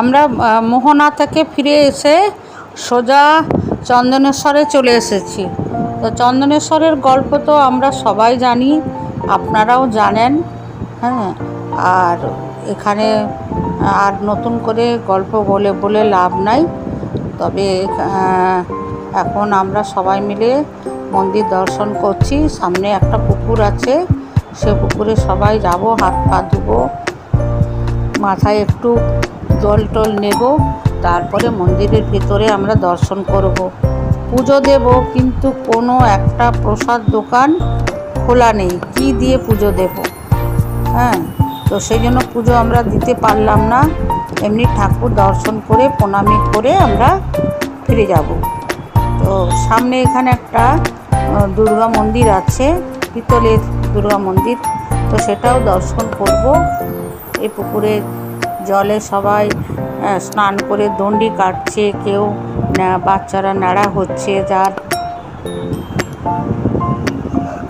আমরা মোহনা থেকে ফিরে এসে সোজা চন্দনেশ্বরে চলে এসেছি। তো চন্দনেশ্বরের গল্প তো আমরা সবাই জানি, আপনারাও জানেন হ্যাঁ? আর এখানে আর নতুন করে গল্প বলে বলে লাভ নাই। তবে এখন আমরা সবাই মিলে মন্দির দর্শন করছি। সামনে একটা পুকুর আছে, সে পুকুরে সবাই যাব, হাত পা ধুবো, মাথায় একটু জল টল নেব, তারপরে মন্দিরের ভিতরে আমরা দর্শন করব। পুজো দেব, কিন্তু কোনো একটা প্রসাদ দোকান খোলা নেই। কি দিয়ে পুজো দেব? হ্যাঁ তো সেই জন্য পুজো আমরা দিতে পারলাম না। এমনি ঠাকুর দর্শন করে, প্রণামি করে আমরা ফিরে যাব। তো সামনে এখানে একটা দুর্গা মন্দির আছে, পিতলের দুর্গা মন্দির। তো সেটাও দর্শন করব। এই পুকুরে জলে সবাই স্নান করে দণ্ডি কাটছে, কেউ বাচ্চারা নাড়া হচ্ছে, যার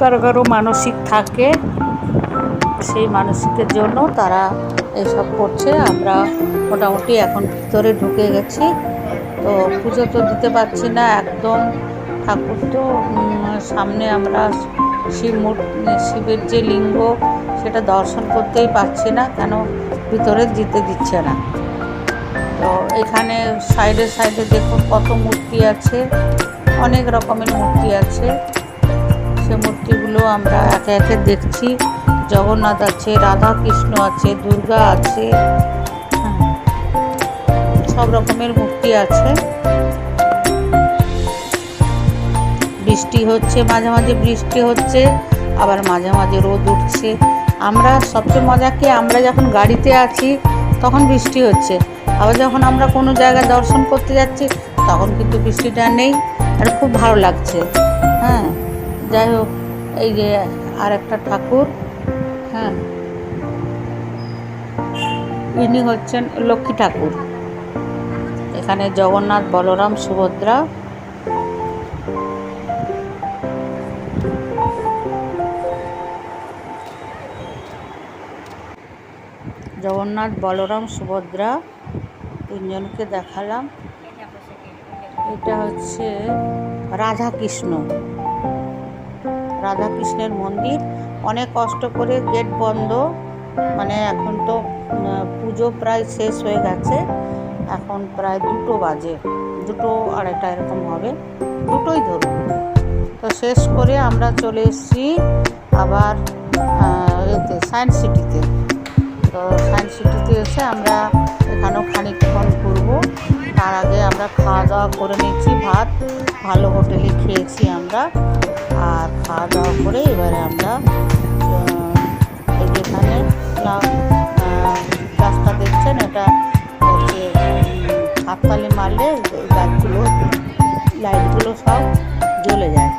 কারও কারও মানসিক থাকে, সেই মানসিকের জন্য তারা এসব করছে। আমরা মোটামুটি এখন ভিতরে ঢুকে গেছি। তো পুজো তো দিতে পারছি না, একদম ঠাকুর তো সামনে আমরা শিব শিবের যে লিঙ্গ, সেটা দর্শন করতেই পারছি না, কেন ভিতরে দিতে দিচ্ছে না। তো এখানে সাইডে সাইডে দেখুন কত মূর্তি আছে, অনেক রকমের মূর্তি আছে। সে মূর্তিগুলো আমরা একে একে দেখছি। জগন্নাথ আছে রাধা কৃষ্ণ আছে, দুর্গা আছে, সব রকমের মূর্তি আছে। বৃষ্টি হচ্ছে, মাঝে মাঝে বৃষ্টি হচ্ছে, আবার মাঝে মাঝে রোদ উঠছে। আমরা সবচেয়ে মজা কি, আমরা যখন গাড়িতে আছি, তখন বৃষ্টি হচ্ছে। আবার যখন আমরা কোনো জায়গায় দর্শন করতে যাচ্ছি, তখন কিন্তু বৃষ্টিটা নেই আর খুব ভালো লাগছে। হ্যাঁ যাই হোক, এই যে আর একটা ঠাকুর হ্যাঁ। ইনি হচ্ছেন লক্ষ্মী ঠাকুর। এখানে জগন্নাথ, বলরাম, সুভদ্রা জগন্নাথ, বলরাম, সুভদ্রা তিনজনকে দেখালাম। এটা হচ্ছে রাধা কৃষ্ণ রাধা কৃষ্ণের মন্দির। অনেক কষ্ট করে গেট বন্ধ। মানে এখন তো পুজো প্রায় শেষ হয়ে গেছে। এখন প্রায় দুটো বাজে। দুটো আড়াইটা এরকম হবে। দুটোই ধরুন। তো শেষ করে আমরা চলে এসেছি আবার এতে সায়েন্স সিটিতে তো সায়েন্স সিটিতে এসে আমরা এখানেও খানিকক্ষণ ঘুরবো। তার আগে আমরা খাওয়া দাওয়া করে নিচ্ছি ভাত ভালো হোটেলে খেয়েছি আমরা। আর খাওয়া দাওয়া করে এবারে আমরা আহ, গাছটা দেখছেন এটা হচ্ছে হাততালি মারলে গাছগুলো লাইটগুলো সব জ্বলে যায়।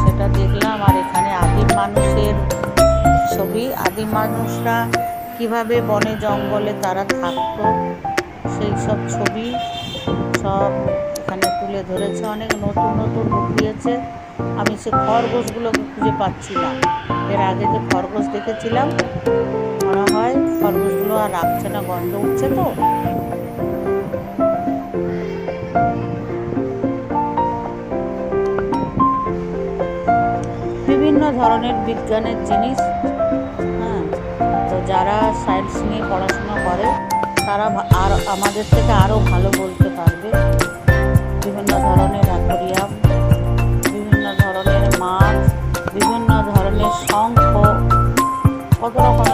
সেটা দেখলাম আর এখানে আদিম মানুষের ছবি। আদিম মানুষরা কীভাবে বনে জঙ্গলে তারা থাকতো, সেই সব ছবি সব এখানে তুলে ধরেছে। অনেক নতুন নতুন দিয়েছে আমি সে খরগোশগুলোকে খুঁজে পাচ্ছি না এর আগে যে খরগোশ দেখেছিলাম, মনে হয় খরগোশগুলো আর রাখছে না, গন্ধ উঠছে তো। বিভিন্ন ধরনের বিজ্ঞানের জিনিস যারা সায়েন্স নিয়ে পড়াশোনা করে, তারা আর আমাদের থেকে আরও ভালো বলতে পারবে। বিভিন্ন ধরনের অ্যাকোরিয়াম বিভিন্ন ধরনের মাছ, বিভিন্ন ধরনের শঙ্খ, কত রকমের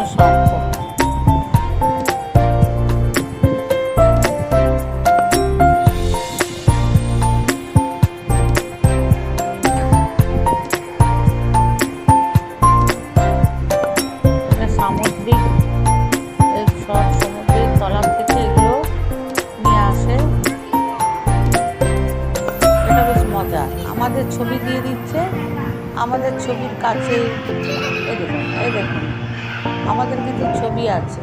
আমাদের কিন্তু ছবি আছে।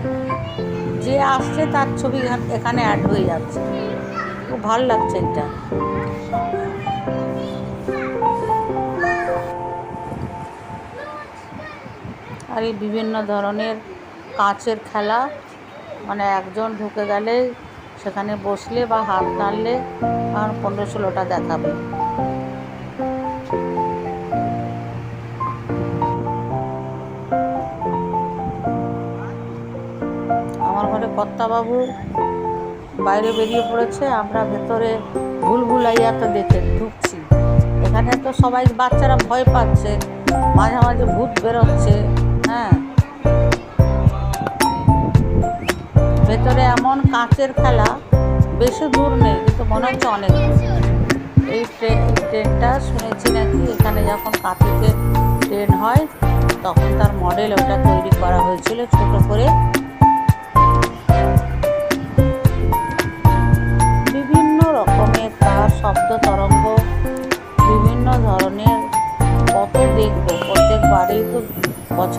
যে আসছে তার ছবি এখান- অ্যাড হয়ে যাচ্ছে। খুব ভালো লাগছে এটা। আর এই বিভিন্ন ধরনের কাঁচের খেলা মানে একজন ঢুকে গেলেই সেখানে বসলে বা হাত নাড়লে আর পনেরো ষোলোটা দেখাবে। কর্তাবাবু বাইরে বেরিয়ে পড়েছে, আমরা ভেতরে ভুলভুলাইয়াতে দেখে ঢুকছি। এখানে তো সবাই বাচ্চারা ভয় পাচ্ছে, মাঝে মাঝে ভূত বেরোচ্ছে হ্যাঁ। ভেতরে এমন কাঁচের খেলা, বেশি দূর নেই, কিন্তু মনে হচ্ছে অনেক এই ট্রেন ট্রেনটা শুনেছি নাকি, এখানে যখন কাঁথিতে ট্রেন হয়, তখন তার মডেল ওটা তৈরি করা হয়েছিল ছোট করে।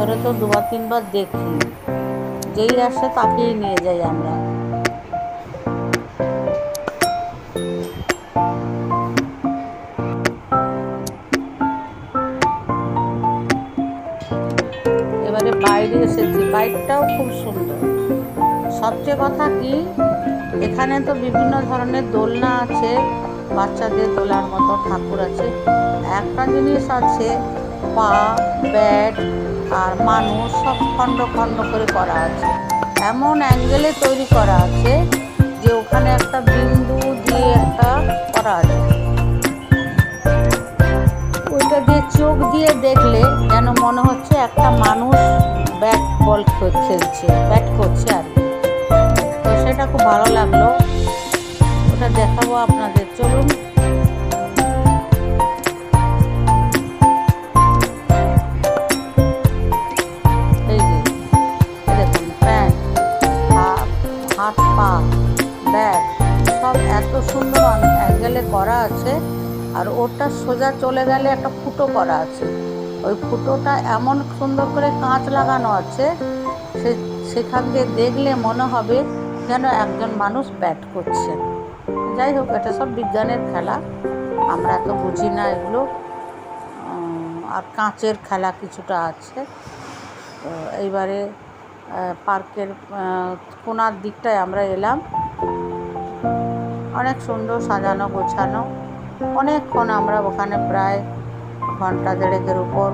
বছরে তো দুবার তিনবার দেখি। যেই আসে তাকেই নিয়ে যাই আমরা। এবারে বাইরে এসেছি। বাইকটাও খুব সুন্দর। সবচেয়ে কথা কি, এখানে তো বিভিন্ন ধরনের দোলনা আছে, বাচ্চাদের দোলার মতো ঠাকুর আছে। একটা জিনিস আছে, পা, ব্যাট আর মানুষ সব খণ্ড খণ্ড করে করা আছে। এমন অ্যাঙ্গেলে তৈরি করা আছে যে ওখানে একটা বিন্দু দিয়ে একটা করা আছে। ওইটা দিয়ে চোখ দিয়ে দেখলে যেন মনে হচ্ছে একটা মানুষ ব্যাট বল খেলছে, ব্যাট করছে আর তো সেটা খুব ভালো লাগল। ওটা দেখাবো আপনাদের। চলুন সোজা চলে গেলে একটা ফুটো করা আছে। ওই ফুটোটা এমন সুন্দর করে কাঁচ লাগানো আছে, সে সেখান দিয়ে দেখলে মনে হবে যেন একজন মানুষ ব্যাট করছে। যাই হোক, এটা সব বিজ্ঞানের খেলা। আমরা তো বুঝি না এগুলো। আর কাঁচের খেলা কিছুটা আছে। তো এইবারে পার্কের কোনার দিকটায় আমরা এলাম। অনেক সুন্দর সাজানো গোছানো। অনেকক্ষণ আমরা ওখানে প্রায় ঘণ্টা দেড়েকের উপর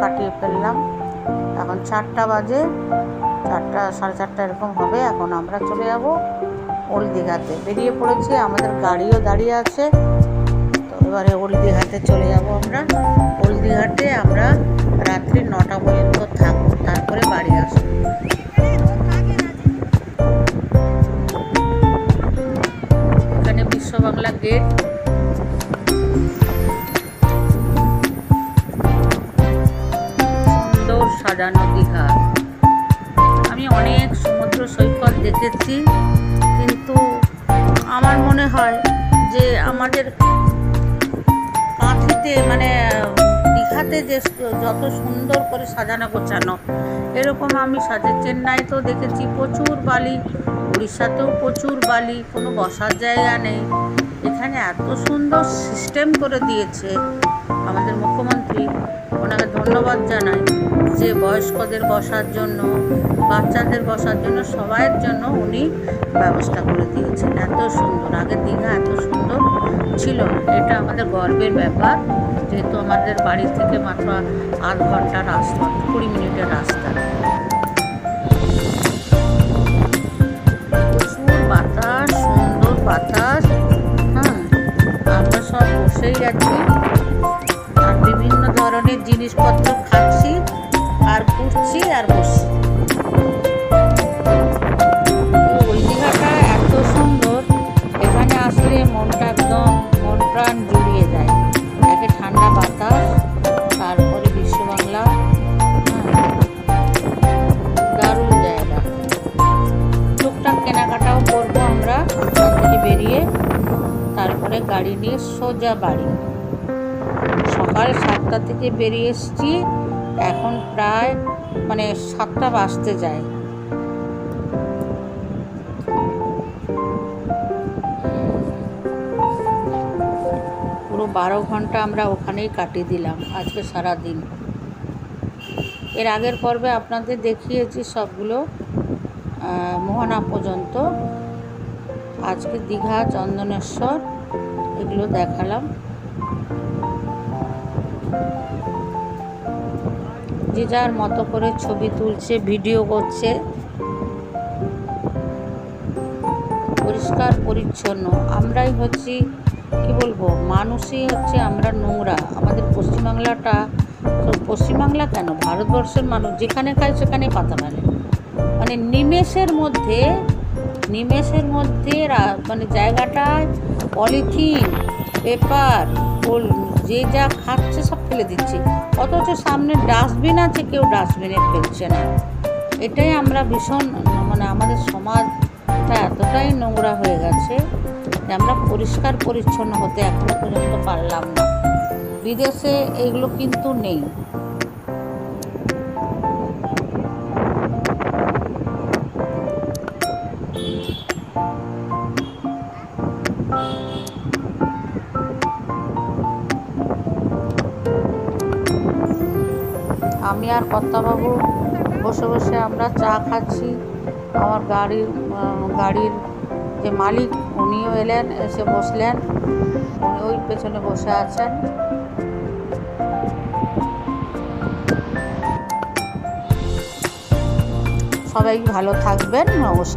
কাটিয়ে ফেললাম। এখন চারটা বাজে, চারটা, সাড়ে চারটা এরকম হবে। এখন আমরা চলে যাব ওল্ড দীঘাতে। বেরিয়ে পড়েছি, আমাদের গাড়িও দাঁড়িয়ে আছে। তো এবারে ওল্ড দীঘাতে চলে যাব আমরা। ওল্ড দীঘাতে আমরা মনে হয় যে আমাদের কাঁথিতে মানে দীঘাতে যে যত সুন্দর করে সাজানো গোছানো, এরকম আমি সাজে, চেন্নাইতেও দেখেছি প্রচুর বালি, উড়িষ্যাতেও প্রচুর বালি, কোনো বসার জায়গা নেই। এখানে এত সুন্দর সিস্টেম করে দিয়েছে আমাদের মুখ্যমন্ত্রী, ওনাকে ধন্যবাদ জানাই। যে বয়স্কদের বসার জন্য, বাচ্চাদের বসার জন্য, সবাইয়ের জন্য উনি ব্যবস্থা করে দিয়েছেন। এত সুন্দর আগে দীঘা এত সুন্দর ছিল। এটা আমাদের গর্বের ব্যাপার, যেহেতু আমাদের বাড়ি থেকে মাত্র আধ ঘণ্টা রাস্তা, কুড়ি মিনিটের রাস্তা। প্রচুর বাতাস, সুন্দর বাতাস। হ্যাঁ আমরা সব বসেই আছি। আর বিভিন্ন ধরনের জিনিসপত্র ঠান্ডা বাতাস তারপরে বিশ্ব বাংলা হ্যাঁ, দারুণ জায়গা। টুকটাক কেনাকাটাও করব আমরা ওখান থেকে বেরিয়ে তারপরে গাড়ি নিয়ে সোজা বাড়ি। সকাল সাতটা থেকে বেরিয়ে এসেছি এখন প্রায় মানে সাতটা বাজতে যায়। বারো ঘণ্টা আমরা ওখানেই কাটিয়ে দিলাম, আজকে সারা দিন এর আগের পর্বে আপনাদের দেখিয়েছি সবগুলো মোহনা পর্যন্ত। আজকে দীঘা, চন্দনেশ্বর, এগুলো দেখালাম। যে যার মতো করে ছবি তুলছে, ভিডিও করছে। পরিষ্কার, পরিচ্ছন্ন। আমরাই হচ্ছি কি বলব, মানুষই হচ্ছে আমরা নোংরা। আমাদের পশ্চিমবাংলাটা পশ্চিমবাংলা কেন? ভারতবর্ষের মানুষ যেখানে খায় সেখানে পাতা মেলে। মানে নিমেষের মধ্যে নিমেষের মধ্যে মানে জায়গাটায় পলিথিন, পেপার যে যা খাচ্ছে সব ফেলে দিচ্ছে। অথচ সামনে ডাস্টবিন আছে, কেউ ডাস্টবিনে ফেলছে না। এটাই আমরা ভীষণ মানে আমাদের সমাজটা এতটাই নোংরা হয়ে গেছে। যে আমরা পরিষ্কার পরিচ্ছন্ন হতে এখনও পর্যন্ত পারলাম না। বিদেশে এগুলো কিন্তু নেই। আমি আর কর্তাবাবু বসে বসে আমরা চা খাচ্ছি। আমার গাড়ির গাড়ির যে মালিক উনিও এলেন এসে বসলেন। উনি ওই পেছনে বসে আছেন। সবাই ভালো থাকবেন নমস্কার।